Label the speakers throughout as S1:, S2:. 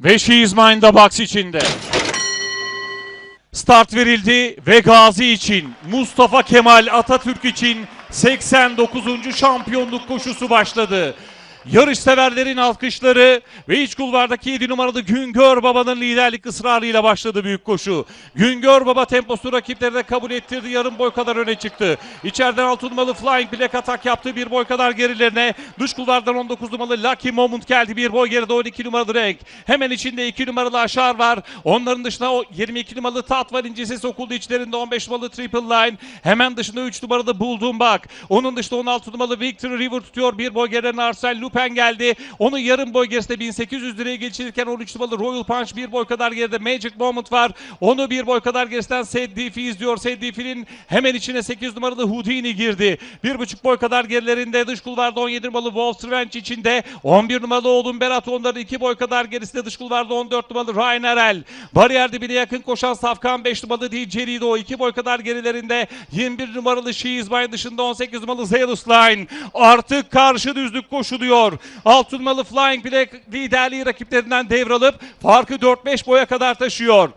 S1: Ve she is mine box içinde. Start verildi ve Gazi için, Mustafa Kemal Atatürk için 89. şampiyonluk koşusu başladı. Yarış severlerin alkışları ve iç kulvardaki 7 numaralı Güngör Baba'nın liderlik ısrarıyla başladı büyük koşu. Güngör Baba temposu rakiplerine kabul ettirdi. Yarım boy kadar öne çıktı. İçeriden 6 numaralı Flying Black atak yaptı. Bir boy kadar gerilerine. Dış kulvardan 19 numaralı Lucky Moment geldi. Bir boy geride 12 numaralı Renk. Hemen içinde 2 numaralı Aşar var. Onların dışına o 22 numaralı Tat var. İncisi sokuldu içlerinde 15 numaralı Triple Line. Hemen dışında 3 numaralı Buldum Bak. Onun dışında 16 numaralı Victory River tutuyor. Bir boy geriden Arsene Lupin geldi. Onun yarım boy gerisinde 1800 liraya geçirirken 13 numaralı Royal Punch bir boy kadar geride Magic Moment var. Onu bir boy kadar gerisinden Sed Diffie izliyor. Sed Diffie'nin hemen içine 8 numaralı Houdini girdi. Bir buçuk boy kadar gerilerinde dış kulvarda 17 numaralı Wolf Revenge içinde 11 numaralı oğlum Berat onların 2 boy kadar gerisinde dış kulvarda 14 numaralı Ryan Erel. Bariyer dibine yakın koşan Safkan 5 numaralı değil Cerido 2 boy kadar gerilerinde 21 numaralı She Is dışında 18 numaralı Zealous Line. Artık karşı düzlük koşuluyor. 6 numaralı Flying Black liderliği rakiplerinden devralıp farkı 4-5 boya kadar taşıyor.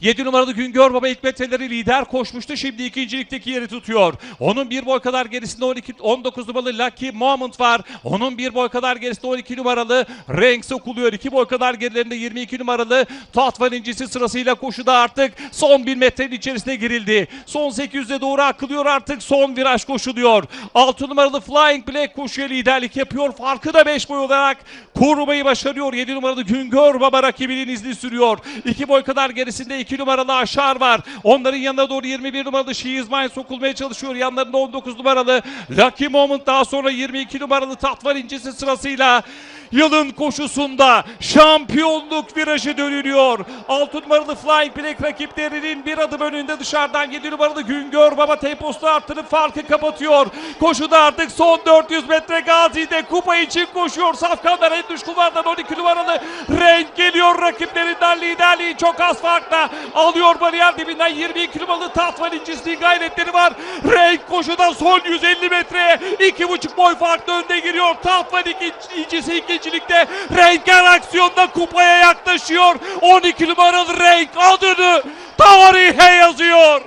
S1: 7 numaralı Güngör Baba ilk metreleri lider koşmuştu. Şimdi ikincilikteki yeri tutuyor. Onun bir boy kadar gerisinde 12, 19 numaralı Lucky Moment var. Onun bir boy kadar gerisinde 12 numaralı Renk sokuluyor. 2 boy kadar gerilerinde 22 numaralı Tatvan incisi sırasıyla koşuda artık son 1 metrenin içerisine girildi. Son 800'e doğru akılıyor artık son viraj koşuluyor. 6 numaralı Flying Black koşuya liderlik yapıyor. Farkı da 5 boy olarak korumayı başarıyor. 7 numaralı Güngör Baba rakibinin izni sürüyor. 2 boy kadar gerisinde 2 numaralı Aşar var. Onların yanına doğru 21 numaralı She Is Mine sokulmaya çalışıyor. Yanlarında 19 numaralı Lucky Moment daha sonra 22 numaralı Tatvan incisi sırasıyla yılın koşusunda şampiyonluk virajı dönülüyor. 6 numaralı Flying Black rakiplerinin bir adım önünde dışarıdan 7 numaralı Güngör Baba temposunu arttırıp farkı kapatıyor. Koşuda artık son 400 metre Gazi'de kupa için koşuyor. Safkanlar en dış kulvardan 12 numaralı renk geliyor rakiplerinden liderliği çok az farkla alıyor bariyer dibinden 22 numaralı Tatvan incisliği gayretleri var. Renk koşuda son 150 metreye 2,5 boy farklı önde giriyor. Tatvan ikinci, incisi ikincilikte renk her aksiyonda kupaya yaklaşıyor. 12 numaralı renk adını tarihe yazıyor.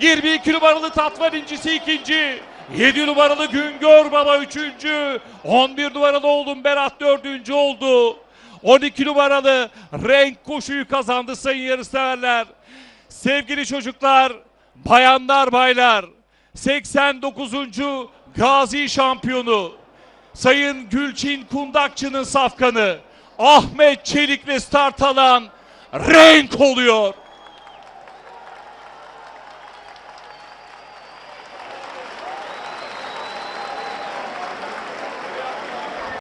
S1: 22 numaralı Tatvan incisi ikinci. 7 numaralı Güngör Baba üçüncü. 11 numaralı oğlum Berat dördüncü oldu. 12 numaralı renk koşuyu kazandı sayın yarışseverler. Sevgili çocuklar, bayanlar baylar. 89. Gazi şampiyonu. Sayın Gülçin Kundakçı'nın safkanı. Ahmet Çelik'le start alan renk oluyor.